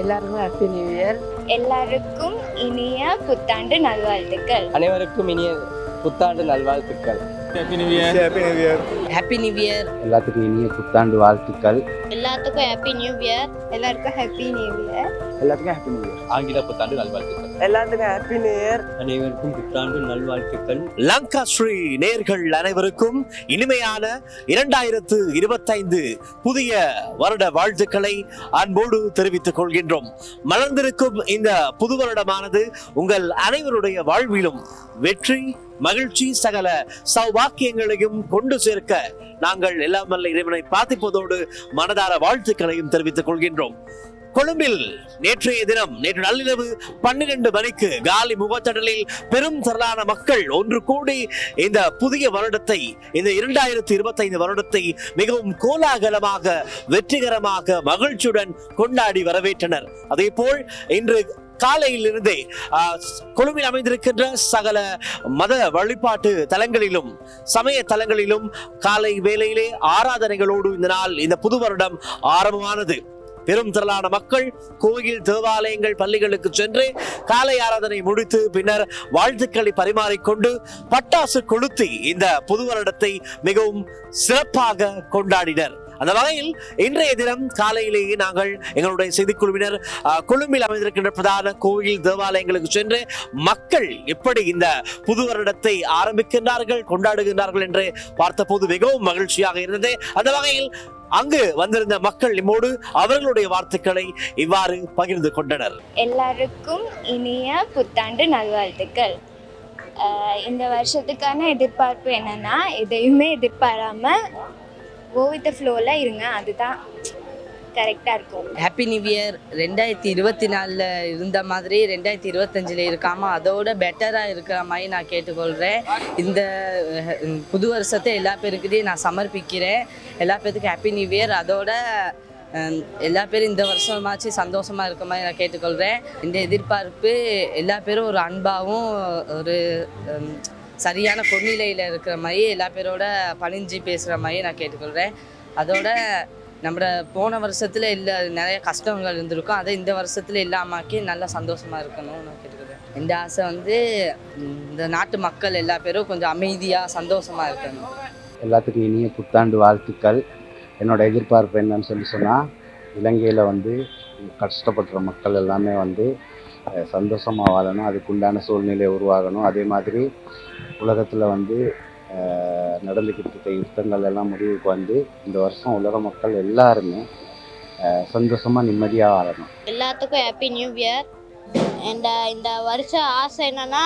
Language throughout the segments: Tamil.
எல்லாருக்கும் ஹாப்பி நியூ இயர் எல்லாருக்கும் இனிய புத்தாண்டு நல்வாழ்த்துக்கள். அனைவருக்கும் இனிய புத்தாண்டு நல்வாழ்த்துக்கள். ஹாப்பி நியூ இயர் எல்லாத்துக்கும் இனிய புத்தாண்டு வாழ்த்துக்கள். எல்லாத்துக்கும் ஹாப்பி நியூ இயர் எல்லாருக்கும் ஹாப்பி நியூ இயர் எல்லாத்துக்கும் ஹாப்பி நியூ இயர் ஆங்கில புத்தாண்டு நல்வாழ்த்துக்கள். எல்லாத்துக்கும் ஹாப்பி நியூ இயர் அனைவருக்கும் புத்தாண்டு நல்வாழ்த்துக்கள். லங்கா ஸ்ரீ நேர்கள் அனைவருக்கும் இனிமையான இரண்டாயிரத்து இருபத்தைந்து புதிய வருட வாழ்த்துக்களை அன்போடு தெரிவித்துக் கொள்கின்றோம். மலர்ந்திருக்கும் இந்த புது வருடமானது உங்கள் அனைவருடைய வாழ்விலும் வெற்றி மகிழ்ச்சி சகல சௌபாக்கியங்களையும் கொண்டு சேர்க்க நாங்கள் எல்லாம் வல்ல இறைவனை பிரார்த்திப்பதோடு மனதார வாழ்த்துக்களையும் தெரிவித்துக் கொள்கின்றோம். கொழும்பில் நேற்றைய தினம் நேற்று நள்ளிரவு பன்னிரண்டு மணிக்கு காலி முகத்தடலில் பெரும் திரளான மக்கள் ஒன்று கூடி இந்த புதிய வருடத்தை இந்த இரண்டாயிரத்தி இருபத்தைந்து வருடத்தை மிகவும் கோலாகலமாக வெற்றிகரமாக மகிழ்ச்சியுடன் கொண்டாடி வரவேற்றனர். அதே போல் இன்று காலையிலிருந்தே ஆஹ், கொழும்பில் அமைந்திருக்கின்ற சகல மத வழிபாட்டு தலங்களிலும் சமய தலங்களிலும் காலை வேளையிலே ஆராதனைகளோடு இந்த நாள் இந்த புது வருடம் ஆரம்பமானது. பெரும் திரளான மக்கள் கோயில் தேவாலயங்கள் பள்ளிகளுக்கு சென்று காலை ஆராதனை முடித்து பின்னர் வாழ்த்துக்களை பரிமாறிக்கொண்டு பட்டாசு கொளுத்தி இந்த புது வருடத்தை மிகவும் சிறப்பாக கொண்டாடினர். அந்த வகையில் இன்றைய தினம் காலையிலேயே நாங்கள் எங்களுடைய செய்திக்குழுவினர் அஹ், கொழும்பில் அமைந்திருக்கின்ற பிரதான கோயில் தேவாலயங்களுக்கு சென்று மக்கள் எப்படி இந்த புது வருடத்தை ஆரம்பிக்கின்றார்கள் கொண்டாடுகின்றார்கள் என்று பார்த்தபோது மிகவும் மகிழ்ச்சியாக இருந்தது. அந்த வகையில் அங்கு வந்திருந்த மக்கள் இம்மோடு அவர்களுடைய வார்த்தைகளை இவ்வாறு பகிர்ந்து கொண்டனர். எல்லாருக்கும் இனிய புத்தாண்டு நல்வாழ்த்துக்கள். இந்த வருஷத்துக்கான எதிர்பார்ப்பு என்னன்னா எதையுமே எதிர்பாராம கோ வித் ஃப்ளோவில் இருங்க அதுதான் கரெக்டாக இருக்கும். ஹாப்பி நியூ இயர் ரெண்டாயிரத்தி இருபத்தி நாலில் இருந்த மாதிரி ரெண்டாயிரத்தி இருபத்தஞ்சில் இருக்காமல் அதோட பெட்டராக இருக்கிற மாதிரி நான் கேட்டுக்கொள்கிறேன் இந்த புது வருஷத்தை எல்லா பேருக்கிட்டையும் நான் சமர்ப்பிக்கிறேன். எல்லா பேருக்கும் ஹாப்பி நியூ இயர் அதோட எல்லா பேரும் இந்த வருஷமாச்சு சந்தோஷமாக இருக்க மாதிரி நான் கேட்டுக்கொள்கிறேன் இந்த எதிர்பார்ப்பு எல்லா பேரும் ஒரு அன்பாகவும் ஒரு சரியான பொன்னிலையில் இருக்கிற மாதிரி எல்லா பேரோட பணிஞ்சு பேசுகிற மாதிரி நான் கேட்டுக்கொள்கிறேன் அதோட நம்மளோட போன வருஷத்தில் இல்லை நிறைய கஷ்டங்கள் இருந்திருக்கும். அதை இந்த வருஷத்தில் இல்லாமாக்கி நல்லா சந்தோஷமாக இருக்கணும்னு நான் கேட்டுக்கிறேன் இந்த ஆசை வந்து இந்த நாட்டு மக்கள் எல்லா பேரும் கொஞ்சம் அமைதியாக சந்தோஷமாக இருக்கணும். எல்லாத்துக்கும் இனிய புத்தாண்டு வாழ்த்துக்கள். என்னோடய எதிர்பார்ப்பு என்னன்னு சொல்லி சொன்னால் இலங்கையில் வந்து கஷ்டப்படுற மக்கள் எல்லாமே வந்து சந்தோஷமாக வாழணும் அதுக்குண்டான சூழ்நிலை உருவாகணும். அதே மாதிரி உலகத்தில் வந்து நடந்துக்கிட்டு இருக்க யுத்தங்கள் எல்லாம் முடிவுக்கு வந்து இந்த வருஷம் உலக மக்கள் எல்லாருமே சந்தோஷமாக நிம்மதியாக வாழணும். எல்லாத்துக்கும் ஹாப்பி நியூ இயர் இந்த இந்த வருஷ ஆசை என்னென்னா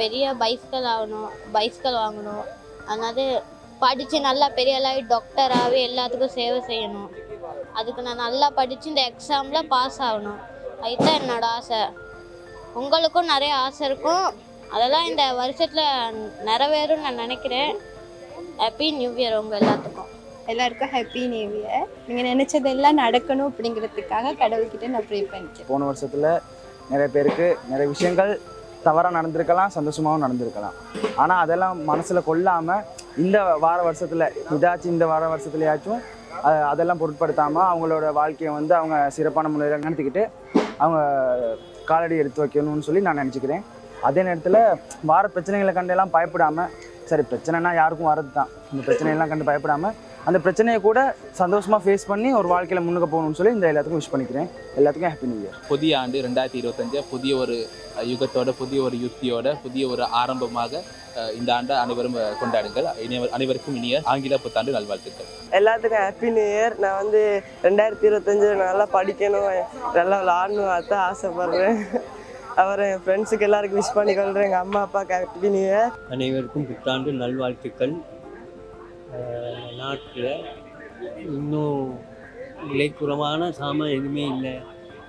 பெரிய பைஸ்கல் ஆகணும் பைஸ்கல் வாங்கணும். அதாவது படித்து நல்லா பெரிய அளவு டாக்டராகவே எல்லாத்துக்கும் சேவை செய்யணும். அதுக்கு நான் நல்லா படித்து இந்த எக்ஸாமில் பாஸ் ஆகணும். அதுதான் என்னோட ஆசை. உங்களுக்கும் நிறைய ஆசை இருக்கும். அதெல்லாம் இந்த வருஷத்தில் நிறைவேறும்னு நான் நினைக்கிறேன். ஹாப்பி நியூ இயர் உங்கள் எல்லாத்துக்கும். எல்லாருக்கும் ஹாப்பி நியூ இயர் நீங்கள் நினச்சதெல்லாம் நடக்கணும் அப்படிங்கிறதுக்காக கடவுள்கிட்ட நான் ப்ரே பண்ணிக்கிறேன். போன வருஷத்தில் நிறைய பேருக்கு நிறைய விஷயங்கள் தவறாக நடந்திருக்கலாம் சந்தோஷமாகவும் நடந்திருக்கலாம். ஆனால் அதெல்லாம் மனசில் கொள்ளாமல் இந்த வார வருஷத்தில் இதாச்சும் இந்த வார வருஷத்துலையாச்சும் அதெல்லாம் பொருட்படுத்தாமல் அவங்களோட வாழ்க்கையை வந்து அவங்க சிறப்பான முறையில் நடத்திக்கிட்டு அவங்க காலடி எடுத்து வைக்கணும்னு சொல்லி நான் நினச்சிக்கிறேன். அதே நேரத்தில் வார பிரச்சனைகளை கண்டெல்லாம் பயப்படாமல் சரி பிரச்சனைனா யாருக்கும் வரது தான் இந்த பிரச்சனையெல்லாம் கண்டு பயப்படாமல் அந்த பிரச்சனையை கூட சந்தோஷமாக ஃபேஸ் பண்ணி ஒரு வாழ்க்கையில் முன்னுக்கு போகணும்னு சொல்லி இந்த எல்லாத்துக்கும் விஷ் பண்ணிக்கிறேன். எல்லாத்துக்கும் ஹாப்பி நியூ இயர் புதிய ஆண்டு ரெண்டாயிரத்தி இருபத்தஞ்சு புதிய ஒரு யுகத்தோட புதிய ஒரு யுக்தியோட புதிய ஒரு ஆரம்பமாக இந்த ஆண்டை அனைவரும் கொண்டாடுங்கள். அனைவருக்கும் இனிய ஆங்கில புத்தாண்டு நல்வாழ்த்துக்கள். எல்லாத்துக்கும் ஹாப்பி நியூ இயர் நான் வந்து ரெண்டாயிரத்தி இருபத்தஞ்சு நல்லா படிக்கணும். நல்லா விளாடணும். அதான் ஆசைப்படுறேன். அப்புறம் என் ஃப்ரெண்ட்ஸுக்கு எல்லாருக்கும் விஷ் பண்ணிக்கொள்கிறேன் எங்கள் அம்மா அப்பாவுக்கு ஹாப்பி நியூ இயர் அனைவருக்கும் புத்தாண்டு நல்வாழ்த்துக்கள். நாட்டில் இன்னும் விலைக்குறவான சாமான் எதுவுமே இல்லை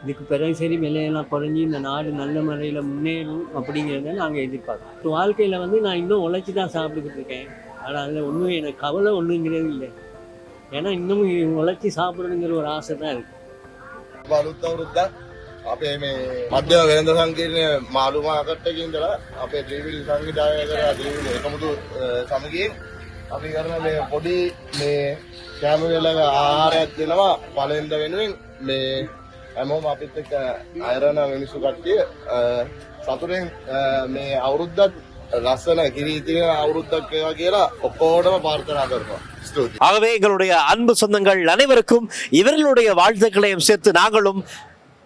இதுக்கு பிறகு சரி விலையெல்லாம் குறைஞ்சி இந்த நாடு நல்ல முறையில் முன்னேறும் அப்படிங்கிறத நாங்கள் எதிர்பார்க்கோம் வாழ்க்கையில் வந்து நான் இன்னும் உழைச்சி தான் சாப்பிட்டுக்கிட்டு இருக்கேன் ஆனால் அதில் ஒன்றும் எனக்கு கவலை ஒன்றுங்கிறது இல்லை ஏன்னா இன்னமும் உழைச்சி சாப்பிடணுங்கிற ஒரு ஆசை தான் இருக்குது අලුත් අවුරුද්දක් අපේ මේ මධ්‍යම වෙළඳ සංකීර්ණය මාළු මාකට් එකේ ඉඳලා අපේ ත්‍රිවිල් සංවිධානය කර ත්‍රිවිල් එකමුතු අ, සමගියෙන් අපි කරන මේ පොඩි මේ කෑම වේලක ආහාරයක් දෙනවා පළවෙනිද වෙනුවෙන් මේ හැමෝම අපිත් එක්ක අයරන මිනිස්සු කට්ටිය අ, සතුටෙන් අ, මේ අවුරුද්දක් ලස්සන කිරි ඉතිරින අවුරුද්දක් වේවා කියලා ඔක්කොටම ප්‍රාර්ථනා කරනවා. ස්තුතියි. ஆகவே எங்களுடைய அன்பு சொந்தங்கள் அனைவருக்கும் இவர்களுடைய வாழ்த்துக்களையும் சேர்த்து நாங்களும்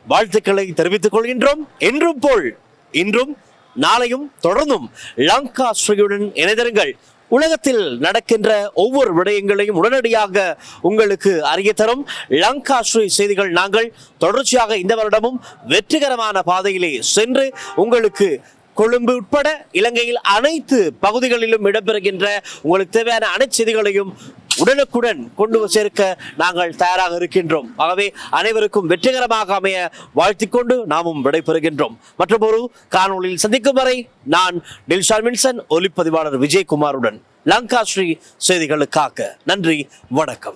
வாழ்த்துக்களை தெரிவித்துக் கொள்கின்றோம் என்றும் போல் இன்றும் நாளையும் தொடர்ந்தும் லங்கா ஸ்ரீயுடன் இணைந்திருங்கள் உலகத்தில் நடக்கின்ற ஒவ்வொரு விடயங்களையும் உடனடியாக உங்களுக்கு அறிய தரும். லங்கா ஸ்ரீ செய்திகள் நாங்கள் தொடர்ச்சியாக இந்த வருடமும் வெற்றிகரமான பாதையிலே சென்று உங்களுக்கு கொழும்பு உட்பட இலங்கையில் அனைத்து பகுதிகளிலும் இடம்பெறுகின்ற உங்களுக்கு தேவையான அனைத்து செய்திகளையும் உடனுக்குடன் கொண்டு சேர்க்க நாங்கள் தயாராக இருக்கின்றோம். ஆகவே அனைவருக்கும் வெற்றிகரமாக அமைய வாழ்த்திக் கொண்டு நாமும் விடைபெறுகின்றோம். மற்றும் ஒரு காணொளியில் சந்திக்கும் வரை நான் டில்ஷான் மின்சன் ஒலிப்பதிவாளர் விஜயகுமாருடன் லங்கா ஸ்ரீ செய்திகளுக்காக நன்றி வணக்கம்.